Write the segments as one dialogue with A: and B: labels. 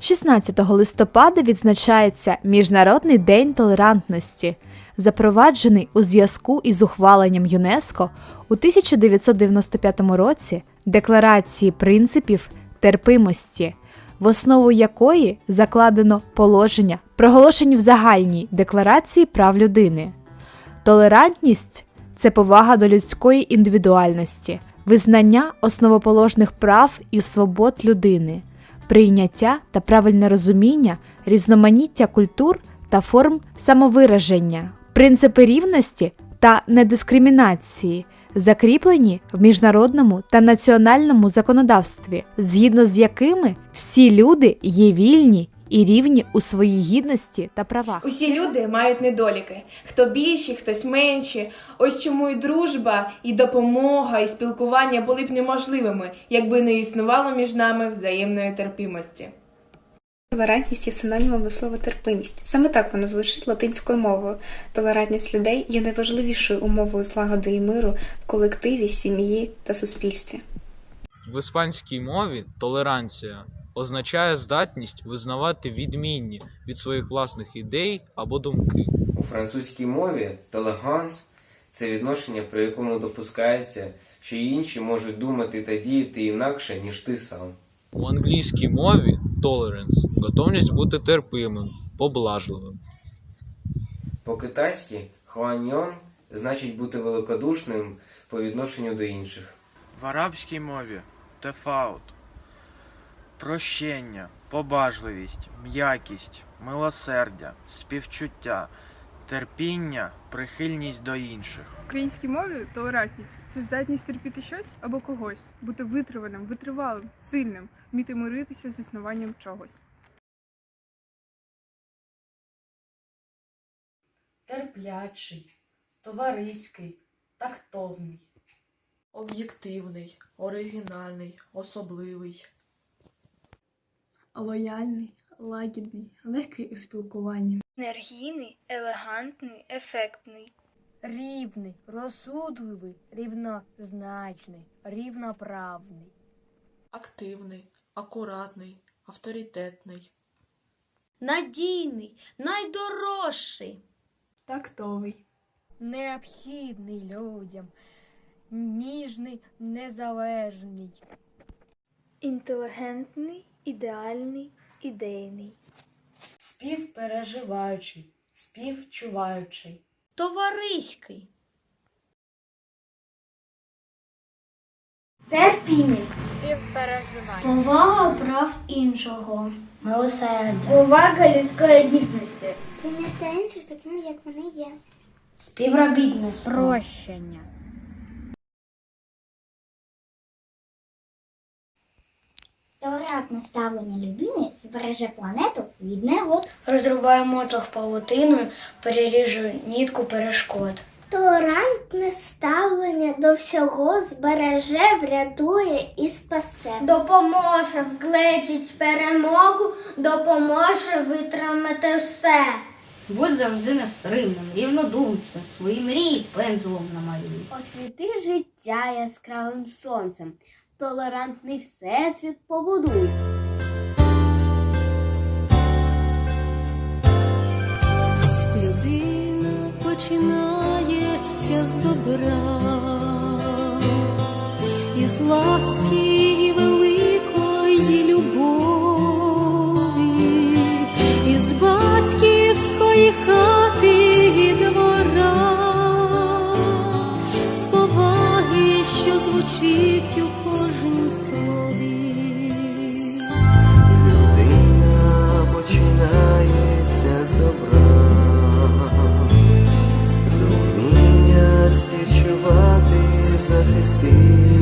A: 16 листопада відзначається Міжнародний день толерантності, запроваджений у зв'язку із ухваленням ЮНЕСКО у 1995 році Декларації принципів терпимості, в основу якої закладено положення, проголошені в загальній декларації прав людини. Толерантність це повага до людської індивідуальності, визнання основоположних прав і свобод людини, прийняття та правильне розуміння різноманіття культур та форм самовираження, принципи рівності та недискримінації, закріплені в міжнародному та національному законодавстві, згідно з якими всі люди є вільні і рівні у своїй гідності та правах.
B: Усі люди мають недоліки. Хто більші, хтось менші. Ось чому і дружба, і допомога, і спілкування були б неможливими, якби не існувало між нами взаємної терпимості.
C: Толерантність є синонімом до слова терпимість. Саме так воно звучить латинською мовою. Толерантність людей є найважливішою умовою злагоди і миру в колективі, сім'ї та суспільстві.
D: В іспанській мові толеранція означає здатність визнавати відмінні від своїх власних ідей або думки.
E: У французькій мові толеранс – це відношення, при якому допускається, що інші можуть думати та діяти інакше, ніж ти сам.
D: У англійській мові tolerance – готовність бути терпимим, поблажливим.
E: По-китайськи хуаньйон значить бути великодушним по відношенню до інших.
F: В арабській мові тефаут. Прощення, побажливість, м'якість, милосердя, співчуття, терпіння, прихильність до інших.
G: В українській мові толерантність це здатність терпіти щось або когось, бути витриваним, витривалим, сильним, вміти миритися з існуванням чогось.
H: терплячий, товариський, тактовний.
I: Об'єктивний, оригінальний, особливий.
J: Лояльний, лагідний, легкий у спілкуванні.
K: енергійний, елегантний, ефектний.
L: Рівний, розсудливий, рівнозначний, рівноправний.
I: Активний, акуратний, авторитетний.
L: Надійний, найдорожчий.
J: Тактовий.
L: Необхідний людям. Ніжний, незалежний.
K: Інтелігентний, ідеальний, ідейний.
H: Співпереживаючий, співчуваючий.
L: Товариський.
K: Терпімість.
L: Співпереживання.
K: Повага прав іншого.
H: Милосердя,
K: Повага людської гідності.
M: Прийняття інших такими, як вони є.
H: співробітництво,
L: Прощення.
M: Толерантне ставлення людини збереже планету від негод.
H: розрубає мотох павутиною, переріжу нітку перешкод.
M: Толерантне ставлення до всього збереже, врятує і спасе.
K: Допоможе вгледіть перемогу, допоможе витримати все.
H: Будь завжди нестримним, рівнодумцем, свої мрії пензлом намалюй.
M: Освіти життя яскравим сонцем. Толерантний всесвіт побудуй.
J: Людина починається з добра, із ласки і великої любові, із батьківської хати destino.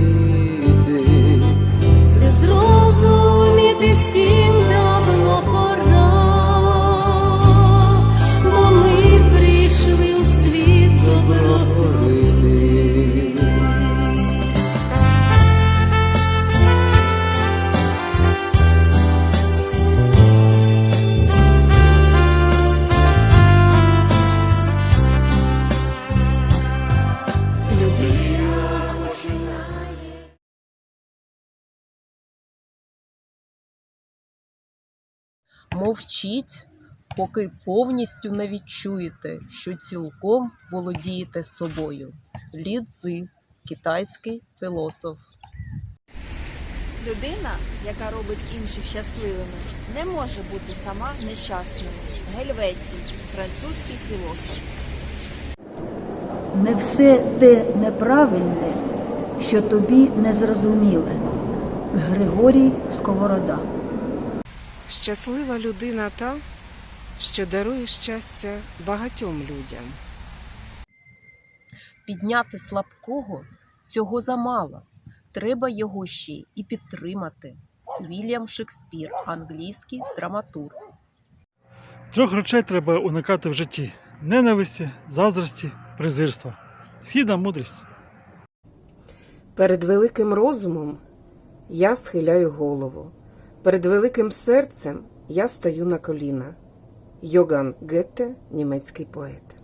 N: Мовчіть, поки повністю не відчуєте, що цілком володієте собою. Лі Цзи, китайський філософ.
O: Людина, яка робить інших щасливими, не може бути сама нещасною. Гельвецій, французький філософ.
P: Не все те неправильне, що тобі не зрозуміле. Григорій Сковорода.
Q: Щаслива людина та, що дарує щастя багатьом людям.
N: Підняти слабкого цього замало. Треба його ще і підтримати. Вільям Шекспір, англійський драматург.
R: Трьох речей треба уникати в житті: ненависті, заздрості, презирства. Східна мудрість.
Q: Перед великим розумом я схиляю голову. Перед великим серцем я стою на коліна. Йоган Гетте, німецький поет.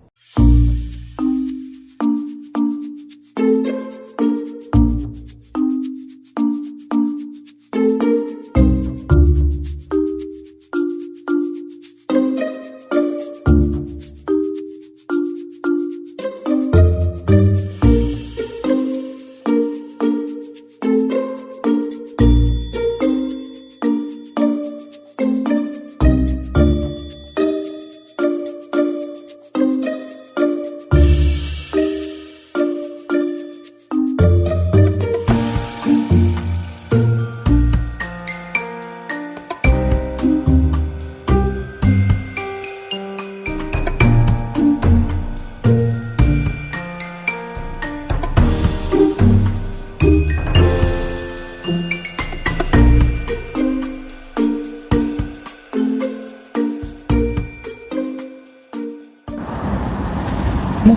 S: Мов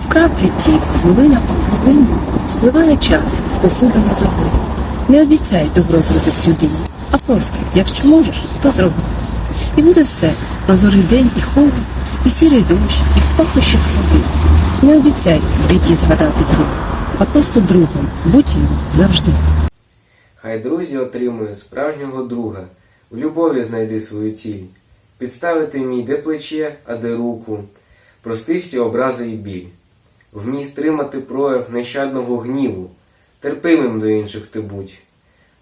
S: краплі ті, хвилина по хвилину, спливає час в посудину доби. Не обіцяй добро зробити людині, а просто, якщо можеш, то зроби. І буде все, прозорий день і холод, і сірий дощ, і в пахощах сади. Не обіцяй біді згадати друг, а просто другом, будь йому завжди.
E: Хай друзі отримують справжнього друга. В любові знайди свою ціль. Підставити мій де плече, а де руку. Прости всі образи і біль. Вмій стримати прояв нещадного гніву. Терпимим до інших ти будь.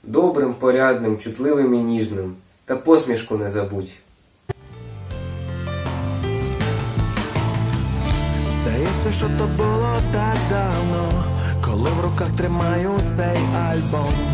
E: Добрим, порядним, чутливим і ніжним. Та посмішку не забудь.
T: Здається, що то було так давно, коли в руках тримаю цей альбом.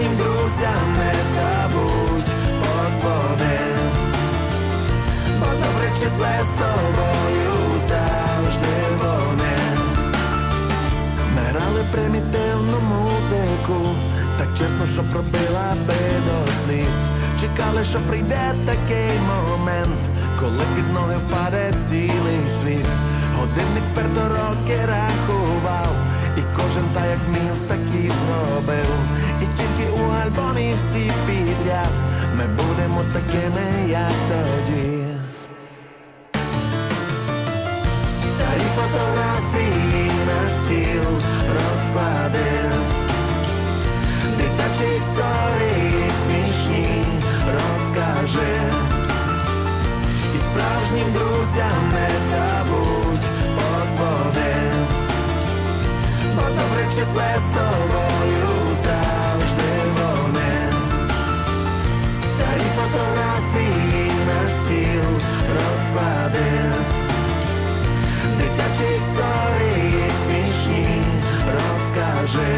T: І друзям не забудь подводи. Бо добре числе з тобою завжди вони. Ми грали примітивну музику, так чесно, що пробила би до сліз. Чекали, що прийде такий момент, коли під ноги впаде цілий світ. Годинник вперто роки рахував, і кожен та як міг, так і зробив. І тільки у альбомі всі підряд ми будемо такими, як тоді. Старі фотографії на стіл розкладив. Дитячі історії смішні розкаже. І справжнім друзям не забудь подводи. Бо добре числе з тобою Історії смішні розкаже.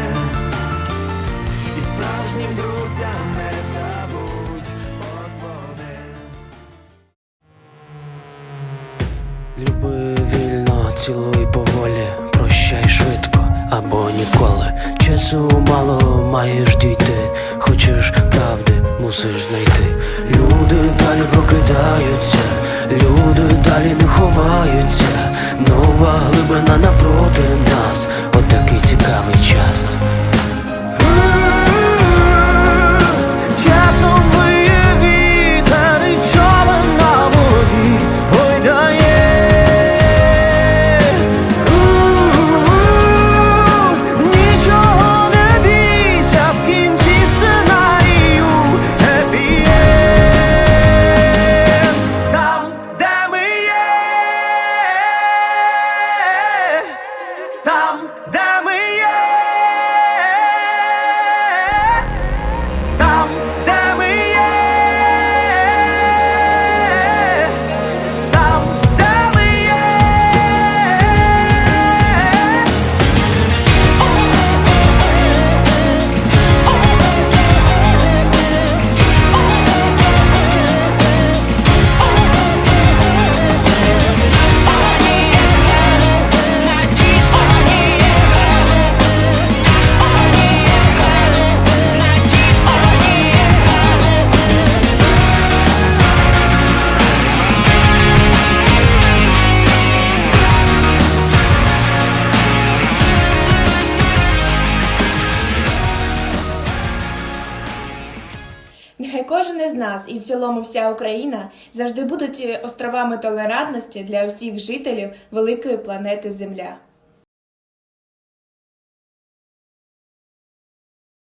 T: І справжнім друзям не забудь подводи.
U: Люби вільно, цілуй поволі, прощай швидко,
F: або ніколи. Часу мало маєш дійти, хочеш правди, мусиш знайти. Люди далі прокидаються, люди далі не ховаються. Нова глибина напроти нас, отакий цікавий час.
B: Нас і в цілому вся Україна завжди будуть островами толерантності для усіх жителів великої планети Земля.